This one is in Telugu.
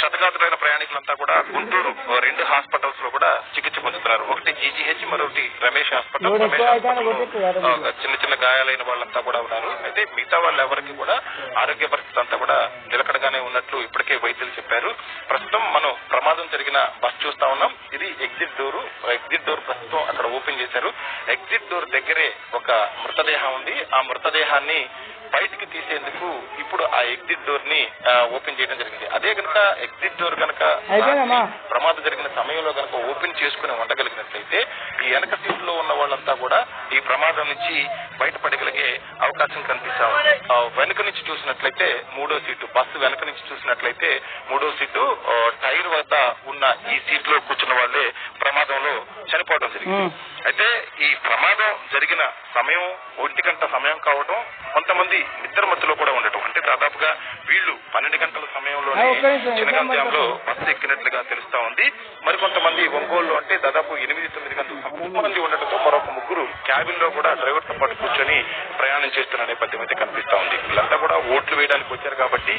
క్షతగాతులైన ప్రయాణికులంతా కూడా గుంటూరు రెండు హాస్పిటల్స్లో కూడా చికిత్స పొందుతున్నారు. ఒకటి జీజీహెచ్ మరొకటి రమేష్ హాస్పిటల్. రమేష్ ఎవరు? చిన్న చిన్న గాయాలైన వాళ్ళంతా కూడా ఉన్నారు. అయితే మిగతా వాళ్ళు ఎవరికి కూడా ఆరోగ్య పరిస్థితి అంతా కూడా నిలకడగానే ఉన్నట్లు ఇప్పటికే వైద్యులు చెప్పారు. ప్రస్తుతం మనం ప్రమాదం జరిగిన బస్ చూస్తా ఉన్నాం. ఇది ఎగ్జిట్ డోర్ ఎగ్జిట్ డోర్ ప్రస్తుతం అక్కడ ఓపెన్ చేశారు. ఎగ్జిట్ డోర్ దగ్గరే ఒక మృతదేహం ఉంది. ఆ మృతదేహాన్ని బయటికి తీసేందుకు ఇప్పుడు ఆ ఎగ్జిట్ డోర్ని ఓపెన్ చేయడం జరిగింది. అదే ఎగ్జిట్ డోర్ కనుక. ప్రమాదం జరిగిన సమయంలో కనుక ఓపెన్ చేసుకుని ఉండగలిగినట్లయితే ఈ వెనక సీట్లో ఉన్న వాళ్ళంతా కూడా ఈ ప్రమాదం నుంచి బయటపడగలిగే అవకాశం కనిపిస్తా ఉంది వెనుక నుంచి చూసినట్లయితే మూడో సీటు బస్సు వెనక నుంచి చూసినట్లయితే మూడో సీటు టైర్ వద్ద ఉన్న ఈ సీట్లో కూర్చున్న వాళ్ళే ప్రమాదంలో చనిపోవడం జరిగింది. అయితే ఈ ప్రమాదం జరిగిన సమయం ఒంటి గంట సమయం కావడం కొంతమంది నిద్ర మత్తులో కూడా ఉండటం అంటే దాదాపుగా వీళ్ళు పన్నెండు గంటల నిజాం బస్సు ఎక్కినట్లుగా తెలుస్తా ఉంది. మరికొంతమంది ఒంగోలు అంటే దాదాపు ఎనిమిది తొమ్మిది గంటల మంది ఉండటంతో మరొక ముగ్గురు క్యాబిన్లో కూడా డ్రైవర్తో పాటు కూర్చొని ప్రయాణం చేస్తున్న నేపథ్యం అయితే కనిపిస్తా ఉంది. వీళ్ళంతా కూడా ఓట్లు వేయడానికి వచ్చారు కాబట్టి